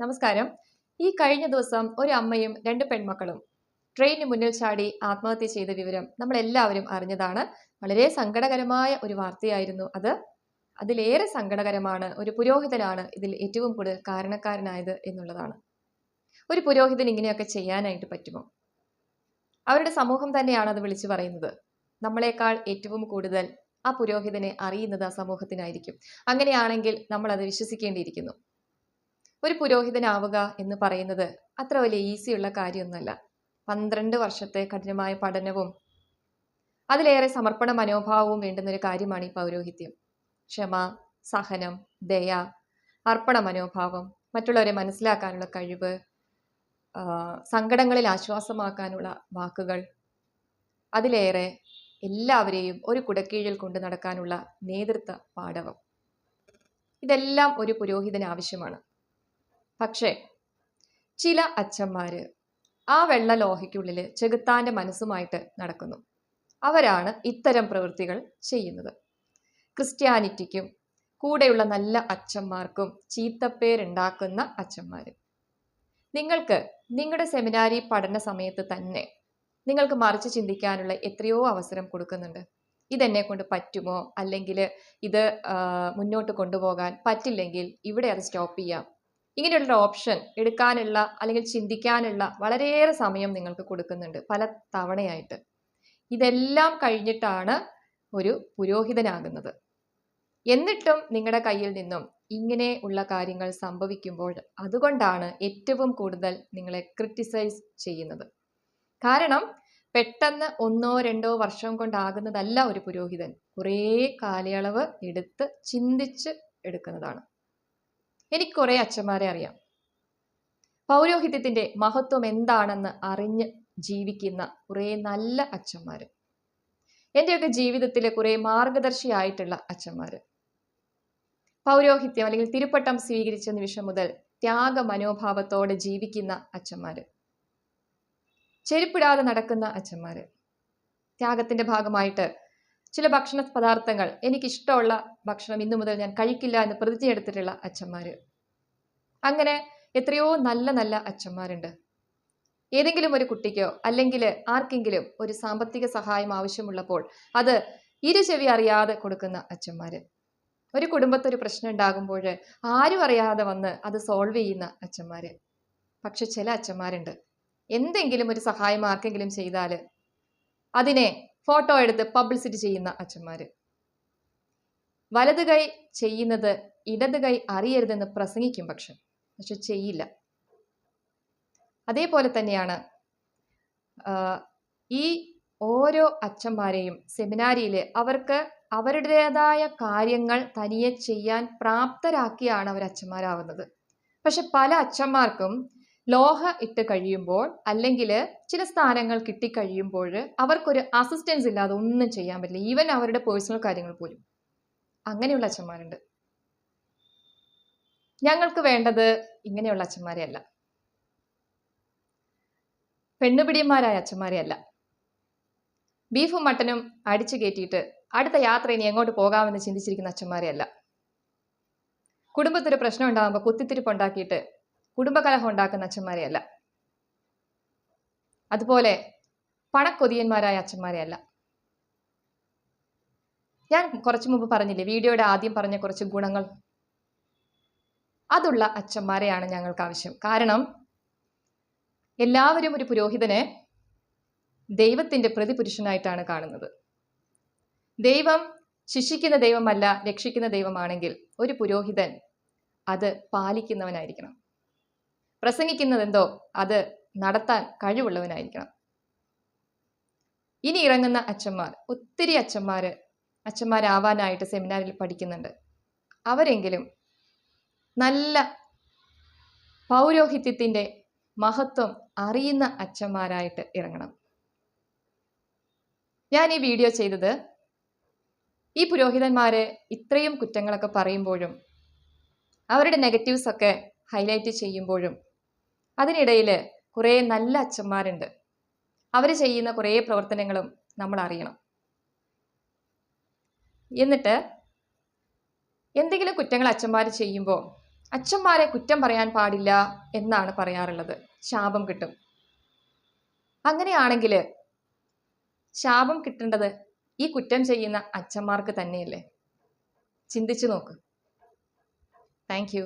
നമസ്കാരം. ഈ കഴിഞ്ഞ ദിവസം ഒരു അമ്മയും രണ്ട് പെൺമക്കളും ട്രെയിനിന് മുന്നിൽ ചാടി ആത്മഹത്യ ചെയ്ത വിവരം നമ്മൾ എല്ലാവരും അറിഞ്ഞതാണ്. വളരെ സങ്കടകരമായ ഒരു വാർത്തയായിരുന്നു അത്. അതിലേറെ സങ്കടകരമാണ് ഒരു പുരോഹിതനാണ് ഇതിൽ ഏറ്റവും കൂടുതൽ കാരണക്കാരനായത് എന്നുള്ളതാണ്. ഒരു പുരോഹിതൻ ഇങ്ങനെയൊക്കെ ചെയ്യാനായിട്ട് പറ്റുമോ? അവരുടെ സമൂഹം തന്നെയാണ് അത് വിളിച്ചു പറയുന്നത്. നമ്മളെക്കാൾ ഏറ്റവും കൂടുതൽ ആ പുരോഹിതനെ അറിയുന്നത് ആ സമൂഹത്തിനായിരിക്കും. അങ്ങനെയാണെങ്കിൽ നമ്മൾ അത് വിശ്വസിക്കേണ്ടിയിരിക്കുന്നു. ഒരു പുരോഹിതനാവുക എന്ന് പറയുന്നത് അത്ര വലിയ ഈസിയുള്ള കാര്യമൊന്നുമല്ല. പന്ത്രണ്ട് വർഷത്തെ കഠിനമായ പഠനവും അതിലേറെ സമർപ്പണ മനോഭാവവും വേണ്ടുന്നൊരു കാര്യമാണ് ഈ പൗരോഹിത്യം. ക്ഷമ സഹനം ദയ അർപ്പണ മനോഭാവം മറ്റുള്ളവരെ മനസ്സിലാക്കാനുള്ള കഴിവ് സങ്കടങ്ങളിൽ ആശ്വാസമാക്കാനുള്ള വാക്കുകൾ അതിലേറെ എല്ലാവരെയും ഒരു കുടക്കീഴിൽ കൊണ്ടു നടക്കാനുള്ള നേതൃത്വ പാഠവം. ഇതെല്ലാം ഒരു പുരോഹിതന് ആവശ്യമാണ്. പക്ഷേ ചില അച്ഛന്മാര് ആ വെള്ള ലോഹയ്ക്കുള്ളിൽ ചെകുത്താന്റെ മനസ്സുമായിട്ട് നടക്കുന്നു. അവരാണ് ഇത്തരം പ്രവൃത്തികൾ ചെയ്യുന്നത്. ക്രിസ്ത്യാനിറ്റിക്കും കൂടെയുള്ള നല്ല അച്ഛന്മാർക്കും ചീത്തപ്പേരുണ്ടാക്കുന്ന അച്ഛന്മാര്. നിങ്ങൾക്ക് നിങ്ങളുടെ സെമിനാരി പഠന സമയത്ത് തന്നെ നിങ്ങൾക്ക് മറിച്ച് ചിന്തിക്കാനുള്ള എത്രയോ അവസരം കൊടുക്കുന്നുണ്ട്. ഇതെന്നെ കൊണ്ട് പറ്റുമോ? അല്ലെങ്കിൽ ഇത് മുന്നോട്ട് കൊണ്ടുപോകാൻ പറ്റില്ലെങ്കിൽ ഇവിടെ അത് സ്റ്റോപ്പ് ചെയ്യാം. ഇങ്ങനെയുള്ള ഓപ്ഷൻ എടുക്കാനുള്ള അല്ലെങ്കിൽ ചിന്തിക്കാനുള്ള വളരെയേറെ സമയം നിങ്ങൾക്ക് കൊടുക്കുന്നുണ്ട് പല തവണയായിട്ട്. ഇതെല്ലാം കഴിഞ്ഞിട്ടാണ് ഒരു പുരോഹിതനാകുന്നത്. എന്നിട്ടും നിങ്ങളുടെ കയ്യിൽ നിന്നും ഇങ്ങനെ ഉള്ള കാര്യങ്ങൾ സംഭവിക്കുമ്പോൾ അതുകൊണ്ടാണ് ഏറ്റവും കൂടുതൽ നിങ്ങളെ ക്രിട്ടിസൈസ് ചെയ്യുന്നത്. കാരണം പെട്ടെന്ന് ഒന്നോ രണ്ടോ വർഷം കൊണ്ടാകുന്നതല്ല ഒരു പുരോഹിതൻ. കുറേ കാലയളവ് എടുത്ത് ചിന്തിച്ച് എടുക്കുന്നതാണ്. എനിക്ക് കുറേ അച്ഛന്മാരെ അറിയാം. പൗരോഹിത്യത്തിന്റെ മഹത്വം എന്താണെന്ന് അറിഞ്ഞ് ജീവിക്കുന്ന കുറേ നല്ല അച്ഛന്മാര്. എന്റെയൊക്കെ ജീവിതത്തിലെ കുറേ മാർഗദർശിയായിട്ടുള്ള അച്ഛന്മാര്. പൗരോഹിത്യം അല്ലെങ്കിൽ തിരുപ്പട്ടം സ്വീകരിച്ച നിമിഷം മുതൽ ത്യാഗ മനോഭാവത്തോടെ ജീവിക്കുന്ന അച്ഛന്മാര്. ചെരുപ്പിടാതെ നടക്കുന്ന അച്ഛന്മാര്. ത്യാഗത്തിന്റെ ഭാഗമായിട്ട് ചില ഭക്ഷണ പദാർത്ഥങ്ങൾ എനിക്കിഷ്ടമുള്ള ഭക്ഷണം ഇന്നു മുതൽ ഞാൻ കഴിക്കില്ല എന്ന് പ്രതിജ്ഞയെടുത്തിട്ടുള്ള അച്ഛന്മാർ അങ്ങനെ എത്രയോ നല്ല നല്ല അച്ഛന്മാരുണ്ട്. ഏതെങ്കിലും ഒരു കുട്ടിക്കോ അല്ലെങ്കിൽ ആർക്കെങ്കിലും ഒരു സാമ്പത്തിക സഹായം ആവശ്യമുള്ളപ്പോൾ അത് ഇരു ചെവി അറിയാതെ കൊടുക്കുന്ന അച്ഛന്മാർ ഒരു കുടുംബത്തൊരു പ്രശ്നം ഉണ്ടാകുമ്പോൾ ആരും അറിയാതെ വന്ന് അത് സോൾവ് ചെയ്യുന്ന അച്ഛന്മാർ പക്ഷെ ചില അച്ഛന്മാരുണ്ട്. എന്തെങ്കിലും ഒരു സഹായം ആർക്കെങ്കിലും ചെയ്താൽ അതിനെ ഫോട്ടോ എടുത്ത് പബ്ലിസിറ്റി ചെയ്യുന്ന അച്ഛന്മാര്. വലത് കൈ ചെയ്യുന്നത് ഇടത് കൈ അറിയരുതെന്ന് പ്രസംഗിക്കും പക്ഷെ പക്ഷെ ചെയ്യില്ല. അതേപോലെ തന്നെയാണ് ഈ ഓരോ അച്ഛന്മാരെയും സെമിനാരിയിൽ അവർക്ക് അവരുടേതായ കാര്യങ്ങൾ തനിയെ ചെയ്യാൻ പ്രാപ്തരാക്കിയാണ് അവർ അച്ഛന്മാരാവുന്നത് പക്ഷെ പല അച്ഛന്മാർക്കും ലോഹ ഇട്ട് കഴിയുമ്പോൾ അല്ലെങ്കിൽ ചില സ്ഥാനങ്ങൾ കിട്ടിക്കഴിയുമ്പോൾ അവർക്കൊരു അസിസ്റ്റൻസ് ഇല്ലാതെ ഒന്നും ചെയ്യാൻ പറ്റില്ല. ഈവൻ അവരുടെ പേഴ്സണൽ കാര്യങ്ങൾ പോലും. അങ്ങനെയുള്ള അച്ഛന്മാരുണ്ട്. ഞങ്ങൾക്ക് വേണ്ടത് ഇങ്ങനെയുള്ള അച്ഛന്മാരെ അല്ല. പെണ്ണുപിടിയന്മാരായ അച്ഛന്മാരെ അല്ല. ബീഫും മട്ടനും അടിച്ചു കയറ്റിയിട്ട് അടുത്ത യാത്ര ഇനി എങ്ങോട്ട് പോകാമെന്ന് ചിന്തിച്ചിരിക്കുന്ന അച്ഛന്മാരെ അല്ല. കുടുംബത്തിൽ പ്രശ്നം ഉണ്ടാകുമ്പോൾ കുത്തിത്തിരിപ്പ് ഉണ്ടാക്കിയിട്ട് കുടുംബകലഹം ഉണ്ടാക്കുന്ന അച്ഛന്മാരെ അല്ല അതുപോലെ പണക്കൊതിയന്മാരായ അച്ഛന്മാരെ അല്ല ഞാൻ കുറച്ചു മുമ്പ് പറഞ്ഞില്ലേ വീഡിയോയുടെ ആദ്യം പറഞ്ഞ കുറച്ച് ഗുണങ്ങൾ? അതുള്ള അച്ഛന്മാരെയാണ് ഞങ്ങൾക്ക് ആവശ്യം. കാരണം എല്ലാവരും ഒരു പുരോഹിതനെ ദൈവത്തിന്റെ പ്രതിപുരുഷനായിട്ടാണ് കാണുന്നത്. ദൈവം ശിക്ഷിക്കുന്ന ദൈവമല്ല രക്ഷിക്കുന്ന ദൈവമാണെങ്കിൽ ഒരു പുരോഹിതൻ അത് പാലിക്കുന്നവനായിരിക്കണം. പ്രസംഗിക്കുന്നതെന്തോ അത് നടത്താൻ കഴിവുള്ളവനായിരിക്കണം. ഇനി ഇറങ്ങുന്ന അച്ഛന്മാർ ഒത്തിരി അച്ഛന്മാര് അച്ഛന്മാരാവാനായിട്ട് സെമിനാറിൽ പഠിക്കുന്നുണ്ട്. അവരെങ്കിലും നല്ല പൗരോഹിത്യത്തിന്റെ മഹത്വം അറിയുന്ന അച്ഛന്മാരായിട്ട് ഇറങ്ങണം. ഞാൻ ഈ വീഡിയോ ചെയ്തത് ഈ പുരോഹിതന്മാരെ ഇത്രയും കുറ്റങ്ങളൊക്കെ പറയുമ്പോഴും അവരുടെ നെഗറ്റീവ്സ് ഒക്കെ ഹൈലൈറ്റ് ചെയ്യുമ്പോഴും അതിനിടയിൽ കുറേ നല്ല അച്ഛന്മാരുണ്ട്. അവർ ചെയ്യുന്ന കുറേ പ്രവർത്തനങ്ങളും നമ്മൾ അറിയണം. എന്നിട്ട് എന്തെങ്കിലും കുറ്റങ്ങൾ അച്ഛന്മാർ ചെയ്യുമ്പോൾ അച്ഛന്മാരെ കുറ്റം പറയാൻ പാടില്ല എന്നാണ് പറയാറുള്ളത്. ശാപം കിട്ടും. അങ്ങനെയാണെങ്കിൽ ശാപം കിട്ടേണ്ടത് ഈ കുറ്റം ചെയ്യുന്ന അച്ഛന്മാർക്ക് തന്നെയല്ലേ? ചിന്തിച്ചു നോക്ക്. താങ്ക്